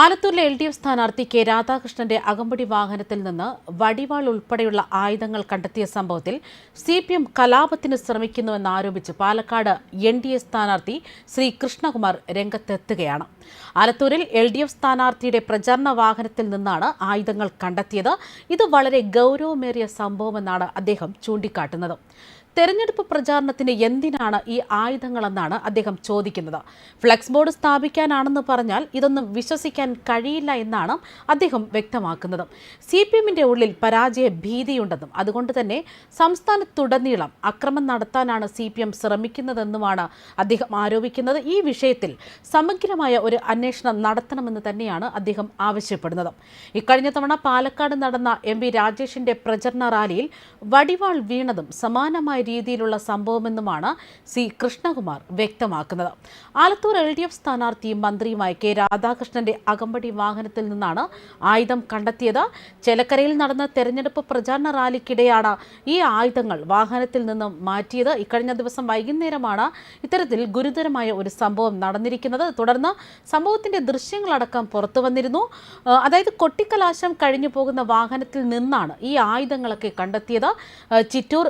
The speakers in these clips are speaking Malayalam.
ആലത്തൂരിലെ എൽ ഡി എഫ് സ്ഥാനാർത്ഥി കെ രാധാകൃഷ്ണന്റെ അകമ്പടി വാഹനത്തിൽ നിന്ന് വടിവാൾ ഉൾപ്പെടെയുള്ള ആയുധങ്ങൾ കണ്ടെത്തിയ സംഭവത്തിൽ സി പി എം കലാപത്തിന് ശ്രമിക്കുന്നുവെന്നാരോപിച്ച് പാലക്കാട് എൻ ഡി എ സ്ഥാനാർത്ഥി ശ്രീ കൃഷ്ണകുമാർ രംഗത്തെത്തുകയാണ്. ആലത്തൂരിൽ എൽ ഡി എഫ് സ്ഥാനാർത്ഥിയുടെ പ്രചാരണ വാഹനത്തിൽ നിന്നാണ് ആയുധങ്ങൾ കണ്ടെത്തിയത്. ഇത് വളരെ ഗൗരവമേറിയ സംഭവമെന്നാണ് അദ്ദേഹം ചൂണ്ടിക്കാട്ടുന്നത്. തെരഞ്ഞെടുപ്പ് പ്രചാരണത്തിന് എന്തിനാണ് ഈ ആയുധങ്ങളെന്നാണ് അദ്ദേഹം ചോദിക്കുന്നത്. ഫ്ലെക്സ് ബോർഡ് സ്ഥാപിക്കാനാണെന്ന് പറഞ്ഞാൽ ഇതൊന്നും വിശ്വസിക്കാൻ കഴിയില്ല എന്നാണ് അദ്ദേഹം വ്യക്തമാക്കുന്നത്. സി പി എമ്മിന്റെ ഉള്ളിൽ പരാജയ ഭീതിയുണ്ടെന്നും അതുകൊണ്ട് തന്നെ സംസ്ഥാനത്തുടനീളം അക്രമം നടത്താനാണ് സി പി എം ശ്രമിക്കുന്നതെന്നുമാണ് അദ്ദേഹം ആരോപിക്കുന്നത്. ഈ വിഷയത്തിൽ സമഗ്രമായ ഒരു അന്വേഷണം നടത്തണമെന്ന് തന്നെയാണ് അദ്ദേഹം ആവശ്യപ്പെടുന്നത്. ഇക്കഴിഞ്ഞ തവണ പാലക്കാട് നടന്ന എം വി രാജേഷിന്റെ പ്രചരണ റാലിയിൽ വടിവാൾ വീണതും സമാനമായ രീതിയിലുള്ള സംഭവമെന്നുമാണ് സി കൃഷ്ണകുമാർ വ്യക്തമാക്കുന്നത്. ആലത്തൂർ എൽ ഡി എഫ് സ്ഥാനാർത്ഥിയും മന്ത്രിയുമായ കെ രാധാകൃഷ്ണന്റെ അകമ്പടി വാഹനത്തിൽ നിന്നാണ് ആയുധം കണ്ടെത്തിയത്. ചെലക്കരയിൽ നടന്ന തെരഞ്ഞെടുപ്പ് പ്രചാരണ റാലിക്കിടെയാണ് ഈ ആയുധങ്ങൾ വാഹനത്തിൽ നിന്നും മാറ്റിയത്. ഇക്കഴിഞ്ഞ ദിവസം വൈകുന്നേരമാണ് ഇത്തരത്തിൽ ഗുരുതരമായ ഒരു സംഭവം നടന്നിരിക്കുന്നത്. തുടർന്ന് സംഭവത്തിന്റെ ദൃശ്യങ്ങളടക്കം പുറത്തു വന്നിരുന്നു. അതായത് കൊട്ടിക്കലാശം കഴിഞ്ഞു പോകുന്ന വാഹനത്തിൽ നിന്നാണ് ഈ ആയുധങ്ങളൊക്കെ കണ്ടെത്തിയത്. ചിറ്റൂർ ചിറ്റൂർ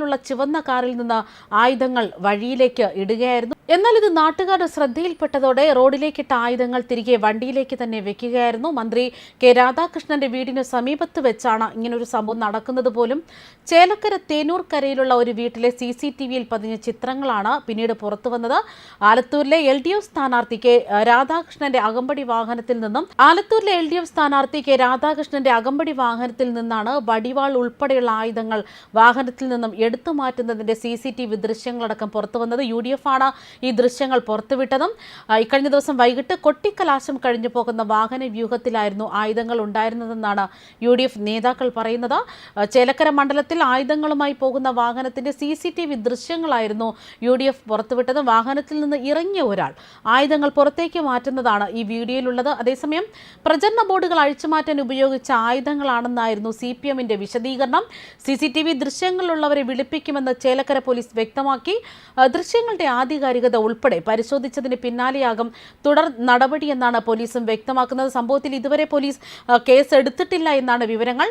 രജിസ്ട്രേഷനിലുള്ള ചുവന്ന കാറിൽ നിന്ന് ആയുധങ്ങൾ വഴിയിലേക്ക് ഇടുകയായിരുന്നു. എന്നാൽ ഇത് നാട്ടുകാരുടെ ശ്രദ്ധയിൽപ്പെട്ടതോടെ റോഡിലേക്കിട്ട ആയുധങ്ങൾ തിരികെ വണ്ടിയിലേക്ക് തന്നെ വെക്കുകയായിരുന്നു. മന്ത്രി കെ രാധാകൃഷ്ണന്റെ വീടിന് സമീപത്ത് വെച്ചാണ് ഇങ്ങനൊരു സംഭവം നടക്കുന്നത് പോലും. ചേലക്കര തേനൂർ കരയിലുള്ള ഒരു വീട്ടിലെ സി സി ടി വിയിൽ പതിഞ്ഞ ചിത്രങ്ങളാണ് പിന്നീട് പുറത്തു വന്നത്. ആലത്തൂരിലെ എൽ ഡി എഫ് സ്ഥാനാർത്ഥി കെ രാധാകൃഷ്ണന്റെ അകമ്പടി വാഹനത്തിൽ നിന്നും ആലത്തൂരിലെ എൽ ഡി എഫ് സ്ഥാനാർത്ഥി കെ രാധാകൃഷ്ണന്റെ അകമ്പടി വാഹനത്തിൽ നിന്നാണ് വടിവാൾ ഉൾപ്പെടെയുള്ള ആയുധങ്ങൾ വാഹനത്തിൽ നിന്നും എടുത്തു മാറ്റുന്നതിന്റെ സി സി ടി വി ദൃശ്യങ്ങളടക്കം പുറത്തു വന്നത് യു ഡി എഫ് ആണ്. ഈ ദൃശ്യങ്ങൾ പുറത്തുവിട്ടതും ഇക്കഴിഞ്ഞ ദിവസം വൈകിട്ട് കൊട്ടിക്കലാശം കഴിഞ്ഞു പോകുന്ന വാഹന വ്യൂഹത്തിലായിരുന്നു ആയുധങ്ങൾ ഉണ്ടായിരുന്നതെന്നാണ് യു ഡി എഫ് നേതാക്കൾ പറയുന്നത്. ചേലക്കര മണ്ഡലത്തിൽ ആയുധങ്ങളുമായി പോകുന്ന വാഹനത്തിന്റെ സി സി ടി വി ദൃശ്യങ്ങളായിരുന്നു യു ഡി എഫ് പുറത്തുവിട്ടത്. വാഹനത്തിൽ നിന്ന് ഇറങ്ങിയ ഒരാൾ ആയുധങ്ങൾ പുറത്തേക്ക് മാറ്റുന്നതാണ് ഈ വീഡിയോയിലുള്ളത്. അതേസമയം പ്രചരണ ബോർഡുകൾ അഴിച്ചുമാറ്റാൻ ഉപയോഗിച്ച ആയുധങ്ങളാണെന്നായിരുന്നു സി പി എമ്മിന്റെ വിശദീകരണം. സി സി ടി വി ദൃശ്യങ്ങളിലുള്ളവരെ വിളിപ്പിക്കുമെന്ന് ചേലക്കര പോലീസ് വ്യക്തമാക്കി. ദൃശ്യങ്ങളുടെ ആധികാരികത ഉൾപ്പെടെ പരിശോധിച്ചതിന് പിന്നാലെയാകും തുടർ നടപടിയെന്നാണ് പോലീസും വ്യക്തമാക്കുന്നത്. സംഭവത്തിൽ ഇതുവരെ പോലീസ് കേസ് എടുത്തിട്ടില്ല എന്നാണ് വിവരങ്ങൾ.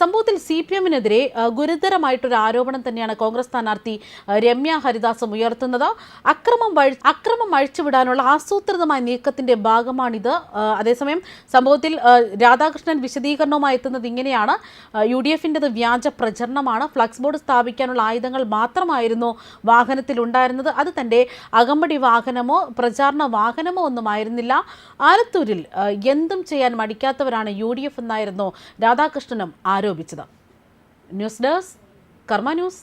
സംഭവത്തിൽ സി പി എമ്മിനെതിരെ ഗുരുതരമായിട്ടൊരു ആരോപണം തന്നെയാണ് കോൺഗ്രസ് സ്ഥാനാർത്ഥി രമ്യ ഹരിദാസും ഉയർത്തുന്നത്. അക്രമം അക്രമം അഴിച്ചുവിടാനുള്ള ആസൂത്രിതമായ നീക്കത്തിന്റെ ഭാഗമാണിത്. അതേസമയം സംഭവത്തിൽ രാധാകൃഷ്ണൻ വിശദീകരണവുമായി എത്തുന്നത് ഇങ്ങനെയാണ്. യു ഡി എഫിന്റെത് വ്യാജ പ്രചരണമാണ്. ഫ്ലക്സ് ബോർഡ് സ്ഥാപിക്കാനുള്ള ആയുധങ്ങൾ മാത്രമായിരുന്നു വാഹനത്തിൽ ഉണ്ടായിരുന്നത് അത് തന്റെ അകമ്പടി വാഹനമോ പ്രചാരണ വാഹനമോ ഒന്നും ആയിരുന്നില്ല. ആലത്തൂരിൽ എന്തും ചെയ്യാൻ മടിക്കാത്തവരാണ് യു ഡി എഫ് എന്നായിരുന്നു രാധാകൃഷ്ണനും ആരോപിച്ചത്. News desk Karma news.